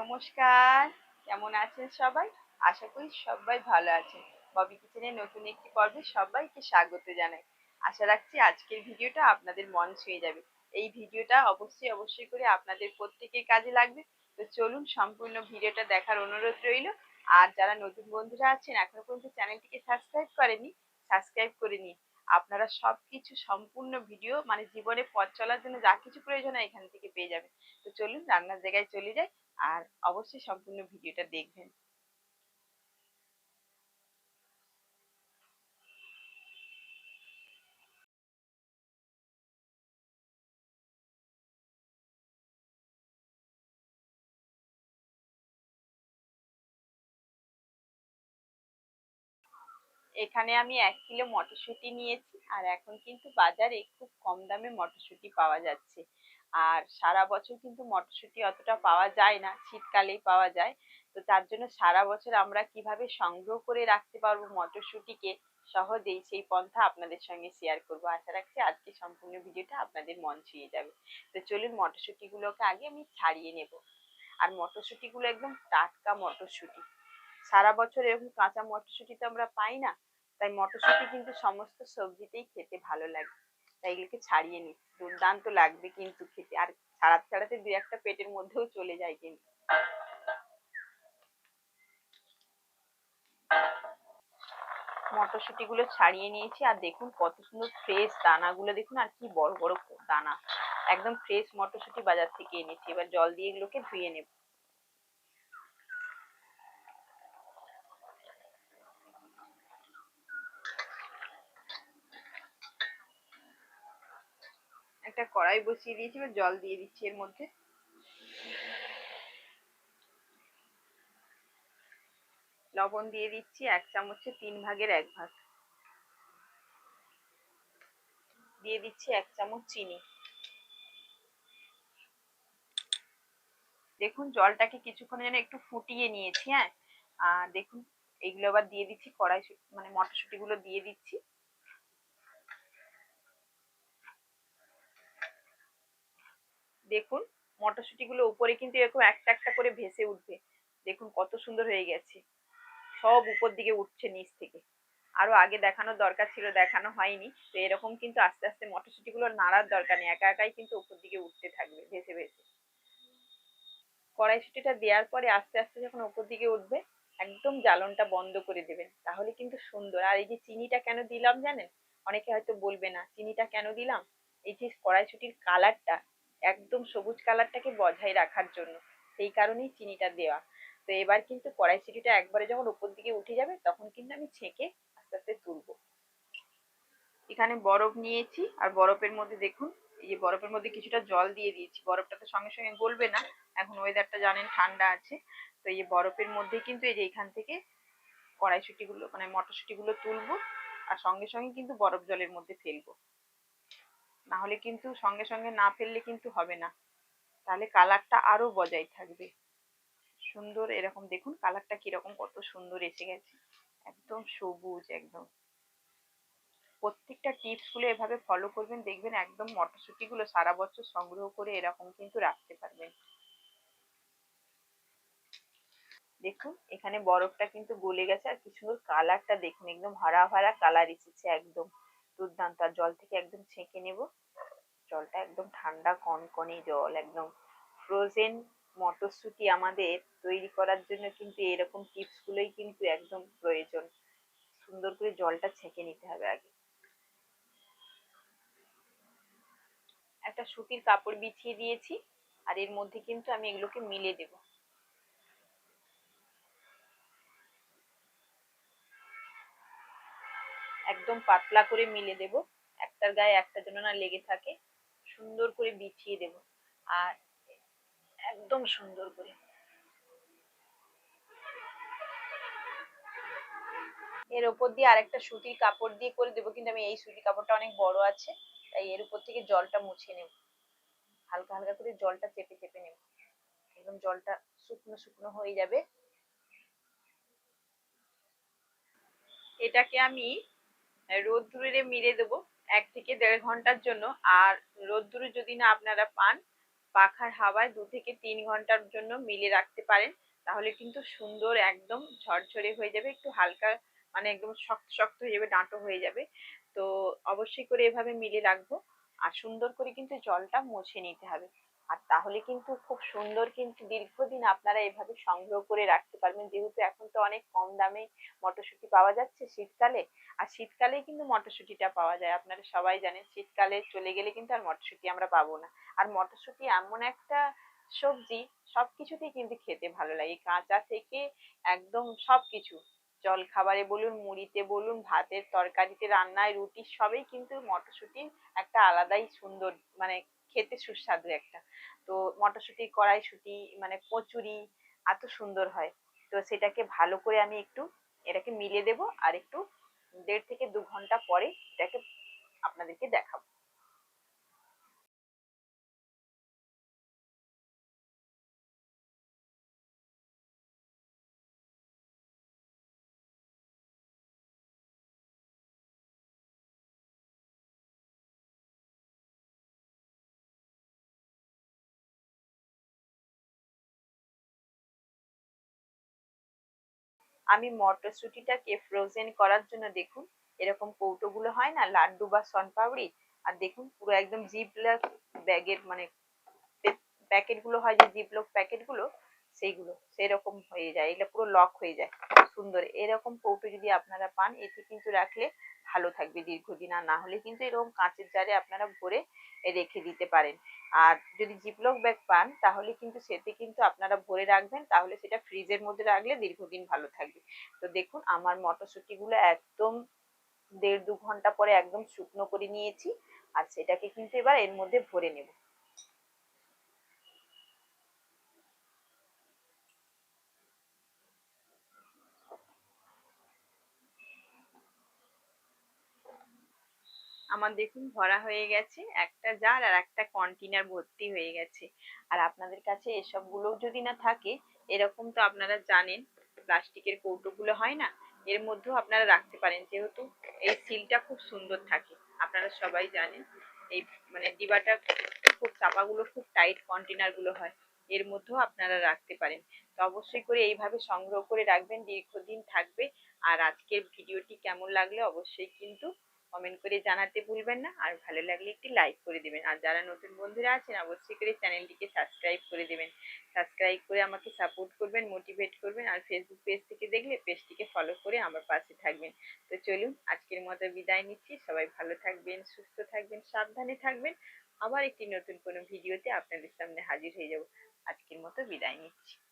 নমস্কার, কেমন আছেন সবাই? আশা করি সবাই ভালো আছেন। ববি কিচেনের নতুন একটি পর্বে সবাইকে স্বাগত জানাই। আশা রাখছি আজকের ভিডিওটা আপনাদের মন ছুঁয়ে যাবে। এই ভিডিওটা অবশ্যই অবশ্যই করে আপনাদের প্রত্যেকের কাজে লাগবে। তো চলুন, সম্পূর্ণ ভিডিওটা দেখার অনুরোধ রইল। আর যারা নতুন বন্ধুরা আছেন, এখনও পর্যন্ত চ্যানেলটিকে সাবস্ক্রাইব করেনি সাবস্ক্রাইব করে নিন। আপনারা সব কিছু সম্পূর্ণ ভিডিও মানে জীবনে পথ চলার জন্য যা কিছু প্রয়োজন হয় এখান থেকে পেয়ে যাবেন। তো চলুন, রান্নার জায়গায় চলে যাই। আর অবশ্যই সম্পূর্ণ ভিডিওটা দেখবেন। এখানে আমি এক কিলো মটরশুঁটি নিয়েছি আর এখন কিন্তু বাজারে খুব কম দামে মটরশুঁটি পাওয়া যাচ্ছে। আর সারা বছর কিন্তু মটরশুঁটি অতটা পাওয়া যায় না, শীতকালেই পাওয়া যায়। তো তার জন্য সারা বছর আমরা কীভাবে সংগ্রহ করে রাখতে পারব মটরশুঁটিকে, সহজেই সেই পন্থা আপনাদের সঙ্গে শেয়ার করব। আশা রাখছি আজকে সম্পূর্ণ ভিডিওটা আপনাদের মন ছুঁয়ে যাবে। তো চলুন মটরশুঁটিগুলোকে আগে আমি ছাড়িয়ে নেব। আর মটরশুঁটিগুলো একদম টাটকা মটরশুঁটি। সারা বছর এরকম কাঁচা মটরশুঁটি তো আমরা পাই না, তাই মটরশুঁটি কিন্তু সমস্ত সবজিতেই খেতে ভালো লাগে। এগুলোকে ছাড়িয়ে নিচ্ছি দুর্দান্ত লাগবে কিন্তু খেতে। আর ছাড়াতে ছাড়াতে দু একটা পেটের মধ্যেও চলে যায় কিন্তু। মটরশুঁটি গুলো ছাড়িয়ে নিয়েছি। আর দেখুন কত সুন্দর ফ্রেশ দানাগুলো। দেখুন আর কি বড় বড় দানা। একদম ফ্রেশ মটরশুঁটি বাজার থেকে এনেছি। এবার জল দিয়ে এগুলোকে ধুয়ে নেব। একটা কড়াই বসিয়ে দিয়েছি, এবার জল দিয়ে দিচ্ছি এর মধ্যে। লবণ দিয়ে দিচ্ছি এক চামচে তিন ভাগের এক ভাগ। দিয়ে দিচ্ছি এক চামচ চিনি। দেখুন, জলটাকে কিছুক্ষণ যেন একটু ফুটিয়ে নিয়েছি হ্যাঁ? আর দেখুন, এগুলো আবার দিয়ে দিচ্ছি কড়াই মানে মটরশুঁটি গুলো দিয়ে দিচ্ছি। দেখুন, মটরশুঁটিগুলো উপরে কিন্তু এরকম একটা একটা করে ভেসে উঠবে। দেখুন কত সুন্দর হয়ে গেছে। সব উপর দিকে উঠছে নিচ থেকে। আরও আগে দেখানোর দরকার ছিল, দেখানো হয়নি। তো এরকম কিন্তু আস্তে আস্তে মটরশুঁটিগুলো নাড়ার দরকার নেই। একা একাই কিন্তু উপর দিকে উঠতে থাকবে ভেসে ভেসে। কড়াইশুঁটিটা দেওয়ার পরে আস্তে আস্তে যখন উপর দিকে উঠবে, একদম জ্বালনটা বন্ধ করে দেবেন। তাহলে কিন্তু সুন্দর। আর এই যে চিনিটা কেন দিলাম জানেন? অনেকে হয়তো বলবে না, চিনিটা কেন দিলাম? এই যে কড়াইশুঁটির কালারটা একদম সবুজ কালারটাকে বজায় রাখার জন্য। সেই কারণেই চিনিটা দেওয়া। তো এবার কিন্তু কড়াইশুঁটিটা একবারে যখন উপর দিকে উঠে যাবে, তখন কিন্তু আমি ছেঁকে আস্তে আস্তে তুলবো। এখানে বরফ নিয়েছি, আর বরফের মধ্যে দেখুন, এই যে বরফের মধ্যে কিছুটা জল দিয়ে দিয়েছি। বরফটা তো সঙ্গে সঙ্গে গলবে না, এখন ওয়েদারটা জানেন ঠান্ডা আছে। তো এই যে বরফের মধ্যে কিন্তু এই যে এখান থেকে কড়াইশুঁটিগুলো মানে মটরশুঁটিগুলো তুলবো, আর সঙ্গে সঙ্গে কিন্তু বরফ জলের মধ্যে ফেলব। না হলে কিন্তু সঙ্গে সঙ্গে না ফেললে কিন্তু হবে না। তাহলে কালারটা আরও বজায় থাকবে। সুন্দর এরকম দেখুন, কালারটা কীরকম, কত সুন্দর এসে গেছে। একদম সবুজ, একদম। প্রত্যেকটা টিপসগুলো এভাবে ফলো করবেন, দেখবেন একদম মটরশুটি গুলো সারা বছর সংগ্রহ করে এরকম কিন্তু রাখতে পারবেন। দেখুন, এখানে বরফটা কিন্তু গলে গেছে আর কি সুন্দর কালারটা দেখুন, একদম হারা হারা কালার এসেছে একদম। দুর্দান্ত। আর জল থেকে একদম ছেঁকে নেব। জলটা একদম ঠান্ডা, কনকনে জল, একদম ফ্রোজেন মটরশুঁটি আমাদের তৈরি করার জন্য কিন্তু এরকম টিপস গুলোই কিন্তু একদম প্রয়োজন। সুন্দর করে জলটা ছেঁকে নিতে হবে আগে। একটা সুতির কাপড় বিছিয়ে দিয়েছি। আর এর মধ্যে কিন্তু আমি এগুলোকে মিলে দেব। একদম পাতলা করে মিলে দেব। একটার গায়ে একটা যেন না লেগে থাকে, সুন্দর করে বিছিয়ে দেব। আর একদম সুন্দর করে। এর উপর দিয়ে আরেকটা সুতির কাপড় দিয়ে করে দেবো, কিন্তু আমি এই সুতির কাপড়টা অনেক বড় আছে, তাই এর উপর থেকে জলটা মুছে নেব। হালকা হালকা করে জলটা চেপে চেপে নেব। একদম জলটা শুকনো শুকনো হয়ে যাবে। এটাকে আমি রোদ্দুরে মিলে দেবো এক থেকে দেড় ঘণ্টার জন্য। আর রোদ্দুরে যদি না আপনারা পান, পাখার হাওয়ায় দু থেকে তিন ঘণ্টার জন্য মিলে রাখতে পারেন। তাহলে কিন্তু সুন্দর একদম ঝরঝরে হয়ে যাবে, একটু হালকা মানে একদম শক্ত শক্ত হয়ে যাবে, ডাঁটো হয়ে যাবে। তো অবশ্যই করে এভাবে মিলে রাখব। আর সুন্দর করে কিন্তু জলটা মুছে নিতে হবে। আর তাহলে কিন্তু খুব সুন্দর কিন্তু দীর্ঘদিন আপনারা এভাবে সংগ্রহ করে রাখতে পারবেন। যেহেতু এখন তো অনেক কম দামে মটরশুঁটি পাওয়া যাচ্ছে শীতকালে, আর শীতকালেই কিন্তু মটরশুঁটিটা পাওয়া যায়। আপনারা সবাই জানেন শীতকালে চলে গেলে কিন্তু আর মটরশুঁটি আমরা পাবো না। আর মটরশুঁটি এমন একটা সবজি, সবকিছুতেই কিন্তু খেতে ভালো লাগে। কাঁচা থেকে একদম সবকিছু জল খাবারে বলুন, মুড়িতে বলুন, ভাতের তরকারিতে রান্নায় রুটি, সবই কিন্তু মটরশুঁটির একটা আলাদাই সুন্দর মানে খেতে সুস্বাদু একটা। তো মটরশুঁটি কড়াইশুঁটি মানে কচুরি এত সুন্দর হয়। তো সেটাকে ভালো করে আমি একটু এটাকে মিলে দেব, আর একটু দেড় থেকে দু ঘণ্টা পরে এটাকে আপনাদেরকে দেখাবো। আমি মটরশুঁটিটাকে ফ্রোজেন করার জন্য দেখুন, এরকম কৌটোগুলো হয় না, লাড্ডু বা সনপাপড়ি আর দেখুন পুরো একদম জিপলক ব্যাগের মানে প্যাকেটগুলো হয় যে জিপলক প্যাকেটগুলো, সেইগুলো, সেরকম হয়ে যায়, এটা পুরো লক হয়ে যায় সুন্দর। এরকম কৌটো যদি আপনারা পান, এতে কিন্তু রাখলে ভালো থাকবে দীর্ঘদিন আর না হলে কিন্তু এরকম কাঁচের জারে আপনারা ভরে রেখে দিতে পারেন। আর যদি জিপলক ব্যাগ পান, তাহলে কিন্তু সেতে কিন্তু আপনারা ভরে রাখবেন, তাহলে সেটা ফ্রিজের মধ্যে রাখলে দীর্ঘদিন ভালো থাকবে। তো দেখুন, আমার মটরশুঁটিগুলো একদম দেড় দু ঘণ্টা পরে একদম শুকনো করে নিয়েছি, আর সেটাকে কিন্তু এবার এর মধ্যে ভরে নেব। আমার দেখুন ভরা হয়ে গেছে, একটা জার আর একটা কন্টেনার ভর্তি হয়ে গেছে। আর আপনাদের কাছে এসবগুলো যদি না থাকে, এরকম তো আপনারা জানেন, প্লাস্টিকের কৌটোগুলো হয় না, এর মধ্যেও আপনারা রাখতে পারেন। যেহেতু এই সিলটা খুব সুন্দর থাকে, আপনারা সবাই জানেন, এই মানে ডিবাটা খুব, চাপাগুলো খুব টাইট কন্টেনারগুলো হয়, এর মধ্যেও আপনারা রাখতে পারেন। তো অবশ্যই করে এইভাবে সংগ্রহ করে রাখবেন, দীর্ঘদিন থাকবে। আর আজকের ভিডিওটি কেমন লাগলে অবশ্যই কিন্তু কমেন্ট করে জানাতে ভুলবেন না। আর ভালো লাগলে একটি লাইক করে দেবেন। আর যারা নতুন বন্ধুরা আছেন, অবশ্যই করে চ্যানেলটিকে সাবস্ক্রাইব করে দেবেন। সাবস্ক্রাইব করে আমাকে সাপোর্ট করবেন মোটিভেট করবেন। আর ফেসবুক পেজ থেকে দেখলে পেজটিকে ফলো করে আমার পাশে থাকবেন। তো চলুন, আজকের মতো বিদায় নিচ্ছি। সবাই ভালো থাকবেন, সুস্থ থাকবেন, সাবধানে থাকবেন। আবার একটি নতুন কোনো ভিডিওতে আপনাদের সামনে হাজির হয়ে যাব। আজকের মতো বিদায় নিচ্ছি।